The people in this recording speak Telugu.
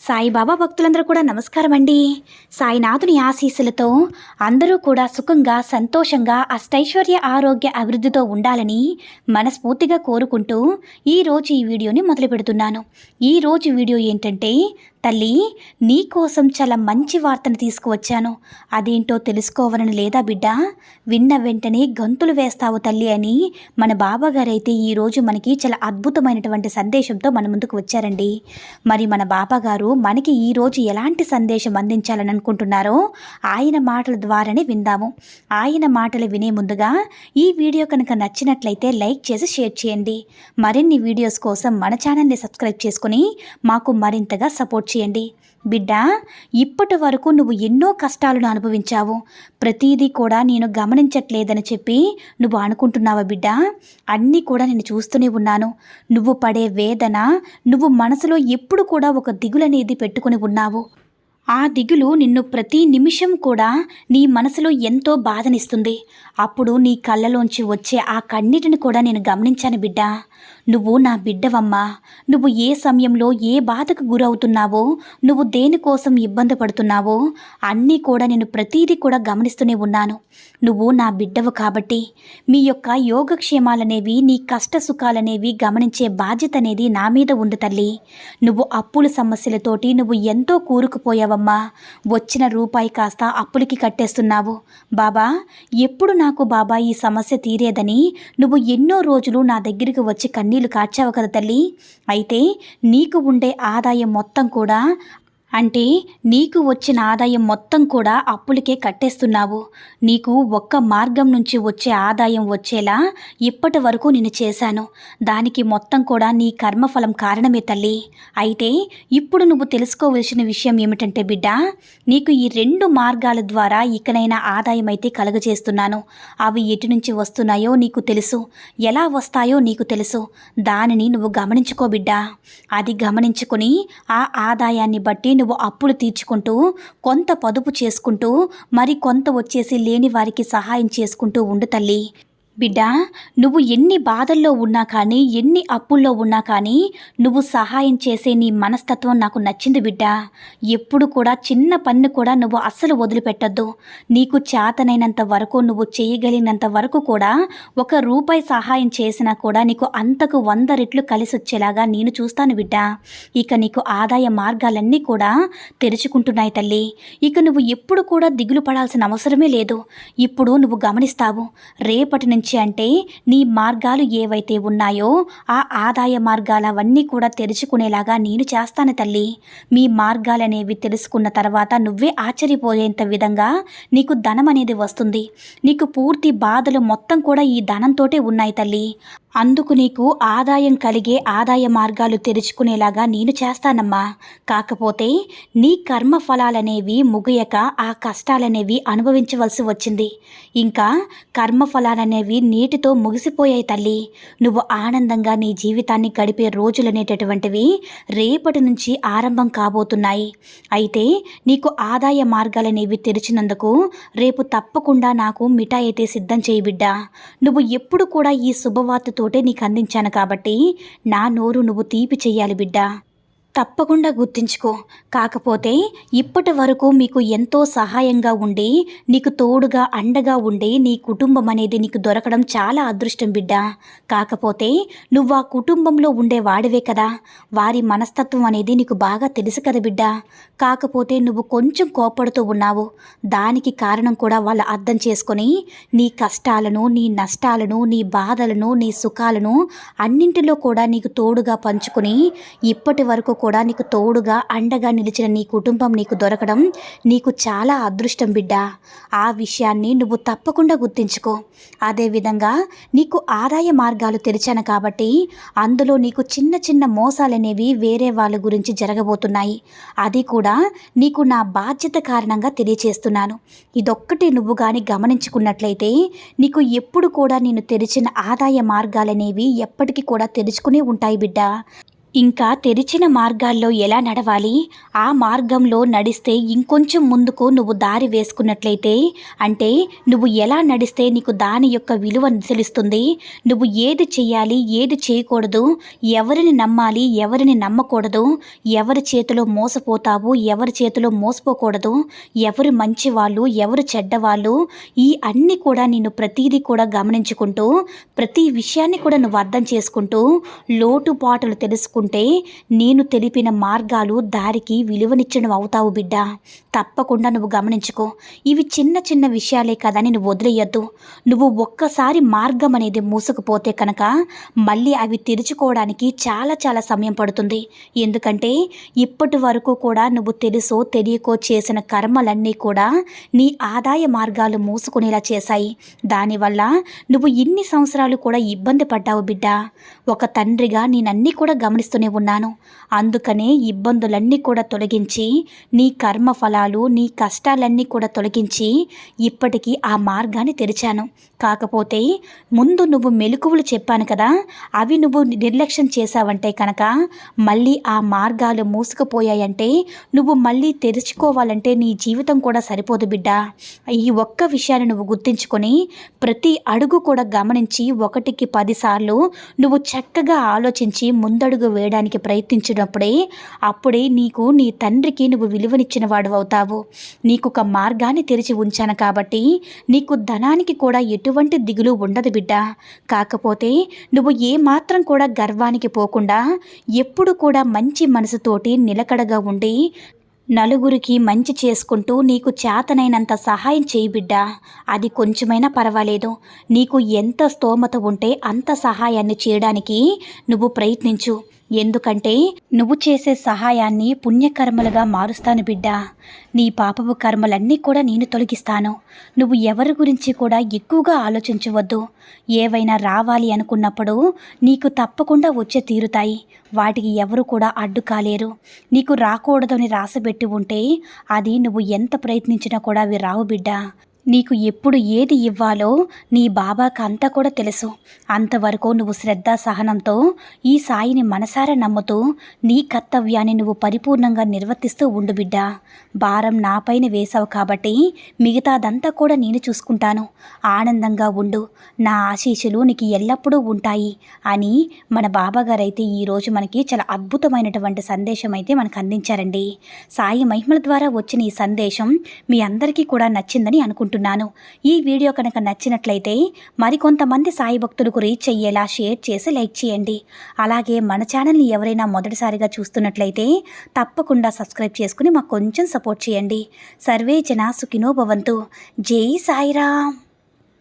సాయిబాబా భక్తులందరూ కూడా నమస్కారం అండి సాయినాథుని ఆశీస్సులతో అందరూ కూడా సుఖంగా సంతోషంగా అష్టైశ్వర్య ఆరోగ్య అభివృద్ధితో ఉండాలని మనస్ఫూర్తిగా కోరుకుంటూ ఈరోజు ఈ వీడియోని మొదలు పెడుతున్నాను. ఈరోజు వీడియో ఏంటంటే తల్లి నీకోసం చాలా మంచి వార్తను తీసుకువచ్చాను. అదేంటో తెలుసుకోవాలని లేదా బిడ్డ? విన్న వెంటనే గంతులు వేస్తావు తల్లి అని మన బాబాగారైతే ఈరోజు మనకి చాలా అద్భుతమైనటువంటి సందేశంతో మన ముందుకు వచ్చారండి. మరి మన బాబాగారు గారు మనకి ఈరోజు ఎలాంటి సందేశం అందించాలని అనుకుంటున్నారో ఆయన మాటల ద్వారానే విందాము. ఆయన మాటలు వినే ముందుగా ఈ వీడియో కనుక నచ్చినట్లయితే లైక్ చేసి షేర్ చేయండి. మరిన్ని వీడియోస్ కోసం మన ఛానల్ని సబ్స్క్రైబ్ చేసుకుని మాకు మరింతగా సపోర్ట్ చేయండి. బిడ్డ ఇప్పటి వరకు నువ్వు ఎన్నో కష్టాలను అనుభవించావు. ప్రతిదీ కూడా నేను గమనించట్లేదని చెప్పి నువ్వు అనుకుంటున్నావా బిడ్డ? అన్నీ కూడా నేను చూస్తూనే ఉన్నాను. నువ్వు పడే వేదన నువ్వు మనసులో ఎప్పుడు కూడా ఒక దిగులనేది పెట్టుకుని ఉన్నావు. ఆ దిగులు నిన్ను ప్రతి నిమిషం కూడా నీ మనసులో ఎంతో బాధనిస్తుంది. అప్పుడు నీ కళ్ళలోంచి వచ్చే ఆ కన్నీటిని కూడా నేను గమనించాను బిడ్డ. నువ్వు నా బిడ్డవమ్మా. నువ్వు ఏ సమయంలో ఏ బాధకు గురవుతున్నావో నువ్వు దేనికోసం ఇబ్బంది పడుతున్నావో అన్నీ కూడా నేను ప్రతీదీ కూడా గమనిస్తూనే ఉన్నాను. నువ్వు నా బిడ్డవు కాబట్టి మీ యొక్క యోగక్షేమాలనేవి నీ కష్ట సుఖాలనేవి గమనించే బాధ్యత అనేది నా మీద ఉంది తల్లి. నువ్వు అప్పుల సమస్యలతోటి నువ్వు ఎంతో కూరుకుపోయావమ్మా. వచ్చిన రూపాయి కాస్త అప్పులకి కట్టేస్తున్నావు. బాబా ఎప్పుడు నాకు బాబా ఈ సమస్య తీరేదని నువ్వు ఎన్నో రోజులు నా దగ్గరికి వచ్చి కన్నీళ్ళు కార్చావు కదా తల్లి. అయితే నీకు ఉండే ఆదాయం మొత్తం కూడా అంటే నీకు వచ్చిన ఆదాయం మొత్తం కూడా అప్పులకే కట్టేస్తున్నావు. నీకు ఒక్క మార్గం నుంచి వచ్చే ఆదాయం వచ్చేలా ఇప్పటి వరకు నేను చేశాను. దానికి మొత్తం కూడా నీ కర్మఫలం కారణమే తల్లి. అయితే ఇప్పుడు నువ్వు తెలుసుకోవలసిన విషయం ఏమిటంటే బిడ్డ నీకు ఈ రెండు మార్గాల ద్వారా ఇకనైనా ఆదాయం అయితే కలుగజేస్తున్నాను. అవి ఎటు నుంచి వస్తున్నాయో నీకు తెలుసు. ఎలా వస్తాయో నీకు తెలుసు. దానిని నువ్వు గమనించుకో బిడ్డ. అది గమనించుకొని ఆ ఆదాయాన్ని బట్టి నువ్వు అప్పులు తీర్చుకుంటూ కొంత పొదుపు చేసుకుంటూ మరి కొంత వచ్చేసి లేని వారికి సహాయం చేసుకుంటూ ఉండు తల్లి. బిడ్డ నువ్వు ఎన్ని బాధల్లో ఉన్నా కానీ ఎన్ని అప్పుల్లో ఉన్నా కానీ నువ్వు సహాయం చేసే నీ మనస్తత్వం నాకు నచ్చింది బిడ్డ. ఎప్పుడు కూడా చిన్న పన్ను కూడా నువ్వు అస్సలు వదిలిపెట్టద్దు. నీకు చేతనైనంత వరకు నువ్వు చేయగలిగినంత వరకు కూడా ఒక రూపాయి సహాయం చేసినా కూడా నీకు అంతకు వంద రెట్లు కలిసి వచ్చేలాగా నేను చూస్తాను బిడ్డ. ఇక నీకు ఆదాయ మార్గాలన్నీ కూడా తెరుచుకుంటున్నాయి తల్లి. ఇక నువ్వు ఎప్పుడు కూడా దిగులు పడాల్సిన అవసరమే లేదు. ఇప్పుడు నువ్వు గమనిస్తావు రేపటి నుంచి గురించి అంటే నీ మార్గాలు ఏవైతే ఉన్నాయో ఆ ఆదాయ మార్గాలవన్నీ కూడా తెరుచుకునేలాగా నేను చేస్తాను తల్లి. మీ మార్గాలనేవి తెలుసుకున్న తర్వాత నువ్వే ఆశ్చర్యపోయేంత విధంగా నీకు ధనం అనేది వస్తుంది. నీకు పూర్తి బాధలు మొత్తం కూడా ఈ ధనంతోటే ఉన్నాయి తల్లి. అందుకు నీకు ఆదాయం కలిగే ఆదాయ మార్గాలు తెరుచుకునేలాగా నేను చేస్తానమ్మా. కాకపోతే నీ కర్మ ఫలాలనేవి ముగియక ఆ కష్టాలనేవి అనుభవించవలసి వచ్చింది. ఇంకా కర్మ ఫలాలనేవి నీటితో ముగిసిపోయాయి తల్లి. నువ్వు ఆనందంగా నీ జీవితాన్ని గడిపే రోజులనేటటువంటివి రేపటి నుంచి ఆరంభం కాబోతున్నాయి. అయితే నీకు ఆదాయ మార్గాలనేవి తెరిచినందుకు రేపు తప్పకుండా నాకు మిఠాయి అయితే సిద్ధం చేయబిడ్డా నువ్వు ఎప్పుడు కూడా ఈ శుభవార్తతో తోటే నీకు అందించాను కాబట్టి నా నోరు నువ్వు తీపి చెయ్యాలి బిడ్డా. తప్పకుండా గుర్తించుకో. కాకపోతే ఇప్పటి వరకు మీకు ఎంతో సహాయంగా ఉండి నీకు తోడుగా అండగా ఉండి నీ కుటుంబం అనేది నీకు దొరకడం చాలా అదృష్టం బిడ్డ. కాకపోతే నువ్వు ఆ కుటుంబంలో ఉండే వాడివే కదా. వారి మనస్తత్వం అనేది నీకు బాగా తెలుసు కదా బిడ్డ. కాకపోతే నువ్వు కొంచెం కోపడుతూ ఉన్నావు. దానికి కారణం కూడా వాళ్ళు అర్థం చేసుకొని నీ కష్టాలను నీ నష్టాలను నీ బాధలను నీ సుఖాలను అన్నింటిలో కూడా నీకు తోడుగా పంచుకొని ఇప్పటి వరకు కూడా కూడా నీకు తోడుగా అండగా నిలిచిన నీ కుటుంబం నీకు దొరకడం నీకు చాలా అదృష్టం బిడ్డ. ఆ విషయాన్ని నువ్వు తప్పకుండా గుర్తించుకో. అదేవిధంగా నీకు ఆదాయ మార్గాలు తెరిచాను కాబట్టి అందులో నీకు చిన్న చిన్న మోసాలనేవి వేరే వాళ్ళ గురించి జరగబోతున్నాయి. అది కూడా నీకు నా బాధ్యత కారణంగా తెలియచేస్తున్నాను. ఇదొక్కటి నువ్వు కానీ గమనించుకున్నట్లయితే నీకు ఎప్పుడు కూడా నేను తెరిచిన ఆదాయ మార్గాలనేవి ఎప్పటికీ కూడా తెరుచుకునే ఉంటాయి బిడ్డ. ఇంకా తెరిచిన మార్గాల్లో ఎలా నడవాలి? ఆ మార్గంలో నడిస్తే ఇంకొంచెం ముందుకు నువ్వు దారి వేసుకున్నట్లయితే? అంటే నువ్వు ఎలా నడిస్తే నీకు దాని యొక్క విలువ తెలుస్తుంది? నువ్వు ఏది చేయాలి ఏది చేయకూడదు? ఎవరిని నమ్మాలి ఎవరిని నమ్మకూడదు? ఎవరి చేతిలో మోసపోతావు ఎవరి చేతిలో మోసపోకూడదు? ఎవరు మంచి వాళ్ళు ఎవరు చెడ్డవాళ్ళు? ఈ అన్నీ కూడా నేను ప్రతిదీ కూడా గమనించుకుంటూ ప్రతి విషయాన్ని కూడా నువ్వు అర్థం చేసుకుంటూ లోటుపాటులు తెలుసుకుంటూ నేను తెలిపిన మార్గాలు దారికి విలువనిచ్చడం అవుతావు బిడ్డ. తప్పకుండా నువ్వు గమనించుకో. ఇవి చిన్న చిన్న విషయాలే కదని నువ్వు వదిలేయద్దు. నువ్వు ఒక్కసారి మార్గం అనేది మూసుకుపోతే కనుక మళ్ళీ అవి తెరుచుకోవడానికి చాలా చాలా సమయం పడుతుంది. ఎందుకంటే ఇప్పటి వరకు కూడా నువ్వు తెలుసో తెలియకో చేసిన కర్మలన్నీ కూడా నీ ఆదాయ మార్గాలు మూసుకునేలా చేశాయి. దానివల్ల నువ్వు ఇన్ని సంవత్సరాలు కూడా ఇబ్బంది పడ్డావు బిడ్డ. ఒక తండ్రిగా నేనన్నీ కూడా గమనిస్తాను ఉన్నాను. అందుకనే ఇబ్బందులన్నీ కూడా తొలగించి నీ కర్మ ఫలాలు నీ కష్టాలన్నీ కూడా తొలగించి ఇప్పటికీ ఆ మార్గాన్ని తెరిచాను. కాకపోతే ముందు నువ్వు మెలకువలు చెప్పాను కదా అవి నువ్వు నిర్లక్ష్యం చేశావంటే కనుక మళ్ళీ ఆ మార్గాలు మూసుకుపోయాయంటే నువ్వు మళ్ళీ తెరుచుకోవాలంటే నీ జీవితం కూడా సరిపోదు బిడ్డ. ఈ ఒక్క విషయాన్ని నువ్వు గుర్తించుకొని ప్రతి అడుగు కూడా గమనించి ఒకటికి పదిసార్లు నువ్వు చక్కగా ఆలోచించి ముందడుగు వేయడానికి ప్రయత్నించినప్పుడే అప్పుడే నీకు నీ తండ్రికి నువ్వు విలువనిచ్చిన వాడు అవుతావు. నీకు ఒక మార్గాన్ని తెరిచి ఉంచాను కాబట్టి నీకు ధనానికి కూడా ఎటువంటి దిగులు ఉండదు బిడ్డ. కాకపోతే నువ్వు ఏ మాత్రం కూడా గర్వానికి పోకుండా ఎప్పుడు కూడా మంచి మనసుతోటి నిలకడగా ఉండి నలుగురికి మంచి చేసుకుంటూ నీకు చేతనైనంత సహాయం చేయి బిడ్డ. అది కొంచెమైనా పర్వాలేదు. నీకు ఎంత స్తోమత ఉంటే అంత సహాయాన్ని చేయడానికి నువ్వు ప్రయత్నించు. ఎందుకంటే నువ్వు చేసే సహాయాన్ని పుణ్యకర్మలుగా మారుస్తాను బిడ్డా. నీ పాపపు కర్మలన్నీ కూడా నేను తొలగిస్తాను. నువ్వు ఎవరి గురించి కూడా ఎక్కువగా ఆలోచించవద్దు. ఏవైనా రావాలి అనుకున్నప్పుడు నీకు తప్పకుండా వచ్చే తీరుతాయి. వాటికి ఎవరు కూడా అడ్డు కాలేరు. నీకు రాకూడదని రాసబెట్టి ఉంటే అది నువ్వు ఎంత ప్రయత్నించినా కూడా అవి రావు బిడ్డా. నీకు ఎప్పుడు ఏది ఇవ్వాలో నీ బాబాకు అంతా కూడా తెలుసు. అంతవరకు నువ్వు శ్రద్ధ సహనంతో ఈ సాయిని మనసారా నమ్ముతూ నీ కర్తవ్యాన్ని నువ్వు పరిపూర్ణంగా నిర్వర్తిస్తూ ఉండు బిడ్డ. భారం నాపైన వేశావు కాబట్టి మిగతాదంతా కూడా నేను చూసుకుంటాను. ఆనందంగా ఉండు. నా ఆశీస్సులు నీకు ఎల్లప్పుడూ ఉంటాయి అని మన బాబాగారైతే ఈరోజు మనకి చాలా అద్భుతమైనటువంటి సందేశం అయితే మనకు అందించారండి. సాయి మహిమల ద్వారా వచ్చిన ఈ సందేశం మీ అందరికీ కూడా నచ్చిందని అనుకుంటున్నాను. ఈ వీడియో కనుక నచ్చినట్లయితే మరికొంతమంది సాయి భక్తులకు రీచ్ అయ్యేలా షేర్ చేసి లైక్ చేయండి. అలాగే మన ఛానల్ని ఎవరైనా మొదటిసారిగా చూస్తున్నట్లయితే తప్పకుండా సబ్స్క్రైబ్ చేసుకుని మాకు కొంచెం సపోర్ట్ చేయండి. సర్వే జన సుఖినో భవంతు. జై సాయిరామ్.